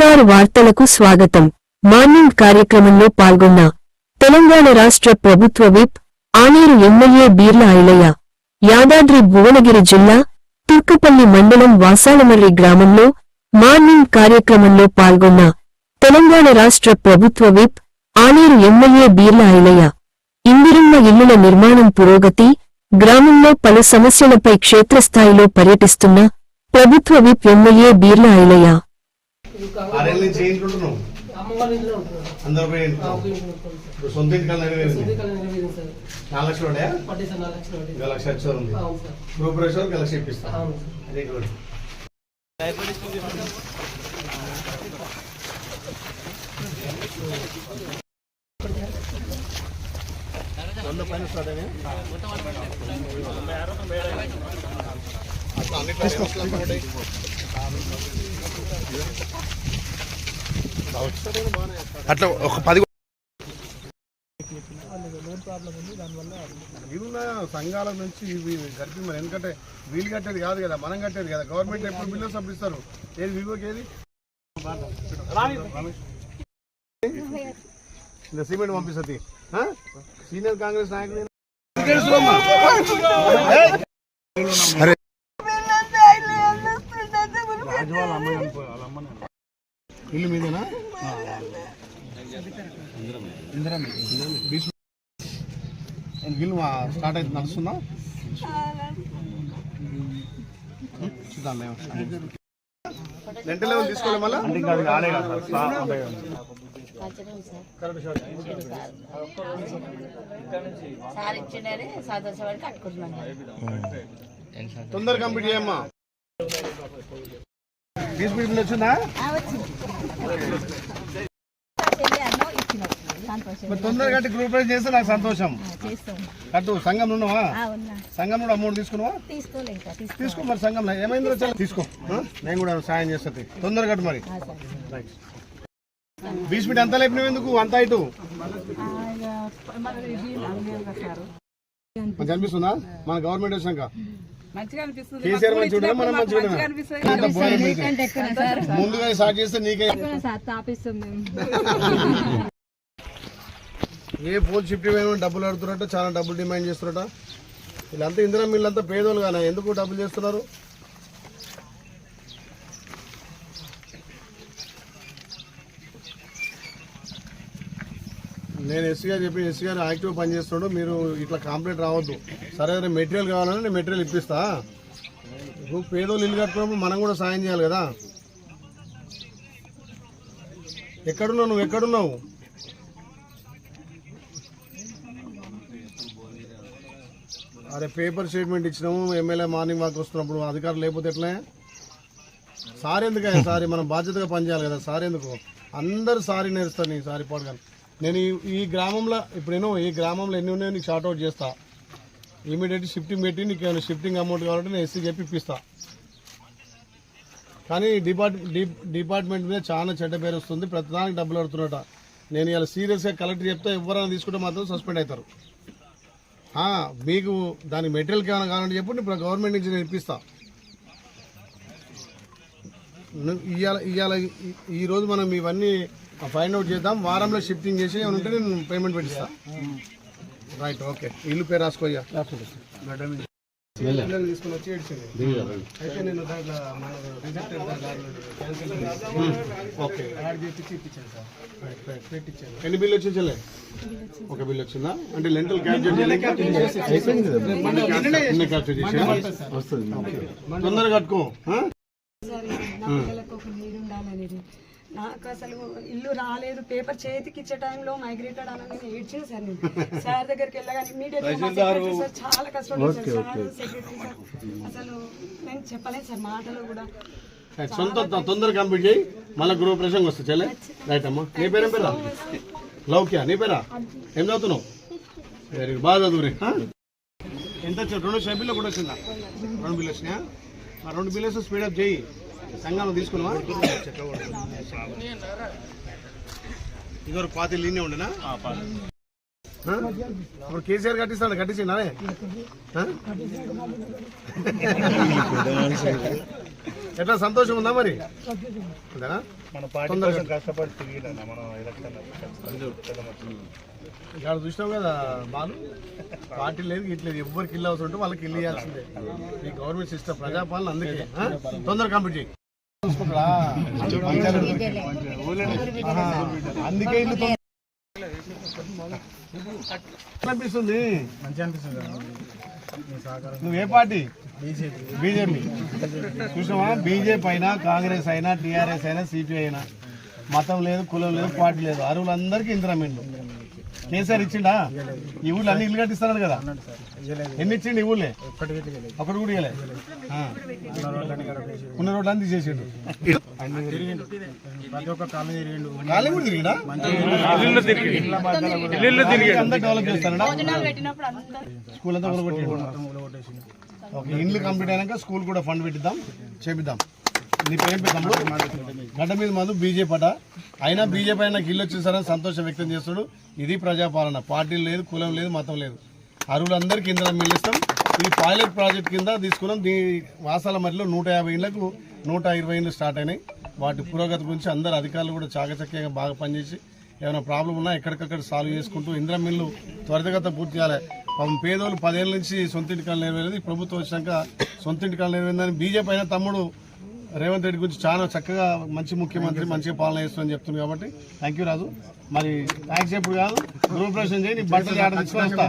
SR వార్తలకు స్వాగతం. Morning కార్యక్రమంలో పాల్గొన్న తెలంగాణ రాష్ట్ర ప్రభుత్వ విప్ ఆనేరు ఎమ్మెల్యే బీర్ల ఐలయ్య యాదాద్రి భువనగిరి జిల్లా తుర్కపల్లి మండలం వాసాలమర్రి గ్రామంలో మార్నింగ్ కార్యక్రమంలో పాల్గొన్న తెలంగాణ రాష్ట్ర ప్రభుత్వ విప్ ఆనేరు ఎమ్మెల్యే బీర్ల ఐలయ్య ఇందిరమ్మ ఇల్లుల నిర్మాణం పురోగతి గ్రామంలో పలు సమస్యలపై క్షేత్రస్థాయిలో పర్యటిస్తున్న ప్రభుత్వ విప్ ఎమ్మెల్యే బీర్ల ఐలయ్య. ఆరేళ్ళ నుంచి ఉంటున్నాను. అందరూ పోయి. ఇప్పుడు సొంత ఇంటి కన్నా నెరవేరింది. నాలుగు లక్షలు పడ్డాయి. ఇంకా లక్ష వచ్చారు ఉంది. గ్రూప్ ఒక లక్ష ఇప్పిస్తా. వంద పైన స్టార్ట్? అట్లా ఉంటాయి. అట్లా ఒక పది సంఘాల నుంచి ఇవి గడిపి మరి ఎందుకంటే వీలు కట్టేది కాదు కదా మనం కట్టేది కదా. గవర్నమెంట్ ఎప్పుడు బిల్లు సబ్ ఇస్తారు ఏది వివోకి ఏది? సిమెంట్ పంపిస్తుంది సీనియర్ కాంగ్రెస్ నాయకుడు అరే ఇల్లు మీదేనా? భీష్మ. గిల్లు స్టార్ట్ అయితే నడుస్తుందా? చూద్దాం లెవెల్ తీసుకోవాలి మళ్ళీ? తొందర కంప్లీట్ చేయమ్మా. బిల్ వచ్చిందా? మరి తొందరగా కట్టి గ్రూప్ రైజ్ చేస్తే నాకు సంతోషం. కట్టు సంఘం ఉన్నావా? సంఘం నుండి అమౌంట్ తీసుకున్నావా? తీసుకో మరి సంఘంలో ఏమైందో చాలా తీసుకో? నేను కూడా సాయం చేస్తుంది తొందరగా కట్టు మరి. బీచ్ మీట్ అంతా లేపినవి ఎందుకు? అంతా ఇటు. మంచి అనిపిస్తుందా మన గవర్నమెంట్ వచ్చినాక. ముందుగా స్టార్ట్ చేస్తే నీకే ఏ పోల్ షిఫ్ట్ వేయమని డబ్బులు అడుగుతున్నట్టు చాలా డబ్బులు డిమాండ్ చేస్తున్నట వీళ్ళంతా ఇందిరా వీళ్ళంతా పేదోళ్ళు కానీ? ఎందుకు డబ్బులు చేస్తున్నారు? నేను ఎస్సీ గారు చెప్పి ఎస్సీ గారు యాక్టివ్ పని చేస్తున్నాడు మీరు ఇట్లా కంప్లైంట్ రావద్దు. సరే మెటీరియల్ కావాలని నేను మెటీరియల్ ఇప్పిస్తా. నువ్వు పేదోళ్ళు ఇల్లు కట్టుకున్నప్పుడు మనం కూడా సాయం చేయాలి కదా. ఎక్కడున్నావు నువ్వు? ఎక్కడున్నావు? అరే పేపర్ స్టేట్మెంట్ ఇచ్చినాము. ఎమ్మెల్యే మార్నింగ్ వాక్ వస్తున్నప్పుడు అధికారులు లేకపోతే ఎట్లా? సార్ ఎందుకు సారీ మనం బాధ్యతగా పనిచేయాలి కదా. సార్ ఎందుకు? అందరు సారీ నేర్స్తారు నీ సారీ పాడు కానీ నేను ఈ ఈ గ్రామంలో ఇప్పుడు నేను ఈ గ్రామంలో ఎన్ని ఉన్నాయో నీకు షార్ట్ అవుట్ చేస్తా. ఇమీడియట్ షిఫ్టింగ్ పెట్టి నీకు ఏమైనా షిఫ్టింగ్ అమౌంట్ కావాలంటే నేను ఎస్సీ చెప్పి ఇప్పిస్తా. కానీ డిపార్ట్ డిపార్ట్మెంట్ మీద చాలా చెడ్డ పేరు వస్తుంది. ప్రతిదానికి డబ్బులు అడుగుతున్నట నేను ఇలా సీరియస్గా కలెక్టర్ చెప్తే ఎవరైనా తీసుకుంటే మాత్రం సస్పెండ్ అవుతారు. మీకు దాని మెటీరియల్కి ఏమైనా కావాలంటే చెప్పు ఇప్పుడు గవర్నమెంట్ నుంచి నేను ఇప్పిస్తా. ఇవాళ ఇవాళ ఈరోజు ఈ రోజు మనం ఇవన్నీ ఫైండ్ అవుట్ చేద్దాం. వారంలో షిఫ్టింగ్ చేసి ఏమైనా ఉంటే నేను పేమెంట్ పెట్టిస్తా. Right okay. ఇల్లు పేరు రాసుకోయ్యా తీసుకొని వచ్చి ఏడ్చింది అయితే నేను దాంట్లో మన రిజెక్టెడ్ ఓకే. యాడ్ చేసి ఇప్పించాను సార్. Right right. పెట్టించాను ఎన్ని బిల్లు వచ్చి చెల్లె? ఒక బిల్ వచ్చిందా? అంటే లెంటల్ క్యాప్చర్ క్యాప్చర్ చేసి తొందరగా కట్టుకో. ఉండాలనేది నాకు అసలు ఇల్లు రాలేదు. పేపర్ చేతికి ఇచ్చే టైంలో మైగ్రేటెడ్ అని నేను ఏడ్చిన సార్ నేను. సార్ దగ్గరికి వెళ్ళగానే ఇమీడియట్ సార్ చాలా కష్టపడి సార్ సెక్రటరీ సార్ అసలు నేను చెప్పలేను సార్ మాటలు కూడా. సొంత తొందరగా కంప్లీట్ చేయి. మళ్ళీ గృహ ప్రసంగం వస్తుంది చెల్లె. రైట్ అమ్మా. నీ పేరేం పేరా లౌక్యా నీ పేరా? ఏం చదువుతున్నావు? వెరీ గుడ్ బాగా చదువురే? ఎంత వచ్చావు రెండు వచ్చిన బిల్లు కూడా వచ్చిందా? రెండు బిల్లు వచ్చినాయా? రెండు బిల్లు స్పీడప్ చేయి. సంఘంలో తీసుకున్నావా? ఇదివరకు పాతి లీనే ఉండేనా? ఇప్పుడు కేసీఆర్ కట్టిస్తాడు కట్టించిండే? ఎట్లా సంతోషం ఉందా మరి? ఇక్కడ చూసినావు కదా బాలు? పార్టీ లేదు ఇట్లేదు ఎవరికి ఇల్లు అవసరం ఉంటే వాళ్ళకి ఇల్లు ఇవ్వాల్సిందే. ఈ గవర్నమెంట్ సిస్టమ్ ప్రజాపాలన అందుకే? తొందరగా కంప్లీట్ చేయి. అందుకే ఇల్లు తొందర- ఎట్లా అనిపిస్తుంది నువ్వు ఏ పార్టీ? బీజేపీ. చూసావా బీజేపీ అయినా కాంగ్రెస్ అయినా టీఆర్ఎస్ అయినా సిపిఐ అయినా మతం లేదు కులం లేదు పార్టీ లేదు. అరువులందరికీ ఇందిరామిండు. కేసీఆర్ ఇచ్చిండా? ఈ ఊళ్ళో అన్ని ఇల్లు కట్టిస్తున్నాడు కదా. ఎన్ని ఇచ్చిండు ఈ ఊళ్ళే? ఒకటి కూడా ఇవ్వలే. ఉన్న రోడ్లు అన్ని తీసేసిండు చేస్తాడా స్కూల్ అంతా ఇండ్లు కంప్లీట్ అయినాక స్కూల్ కూడా ఫండ్ పెట్టిద్దాం చేపిద్దాం. నీ పేరు తమ్ముడు. గడ్డ మీద మందు బీజేపీ అట అయినా బీజేపీ అయినా గిల్లు వచ్చేసారని సంతోషం వ్యక్తం చేస్తాడు. ఇది ప్రజాపాలన. పార్టీలు లేదు కులం లేదు మతం లేదు. అరువులందరికీ ఇందులో మిల్లిస్తాం ఈ పైలట్ ప్రాజెక్ట్ కింద తీసుకున్నాం. దీని వాసాల మధ్యలో నూట యాభై ఇళ్ళకు నూట ఇరవై ఇళ్ళు స్టార్ట్ అయినాయి. వాటి పురోగతి గురించి అందరు అధికారులు కూడా చాకచక్యంగా బాగా పనిచేసి ఏమైనా ప్రాబ్లం ఉన్నా ఎక్కడికక్కడ సాల్వ్ చేసుకుంటూ ఇంద్ర మిల్లు త్వరితగత పూర్తి చేయాలి. పాపం పేదోళ్ళు పదేళ్ళ నుంచి సొంత ఇంటికాలు నెరవేరేది ప్రభుత్వం వచ్చాక సొంత ఇంటికాలు నెరవేరిందని బీజేపీ అయినా తమ్ముడు రేవంత్ రెడ్డి గురించి చాలా చక్కగా మంచి ముఖ్యమంత్రి మంచిగా పాలన చేస్తుందని చెప్తుంది కాబట్టి థ్యాంక్ యూ రాజు. మరి థ్యాంక్స్ ఎప్పుడు కాదు. గృహప్రవేశం చేయి నీ బట్టలు ఆడ తీసుకొని వస్తా.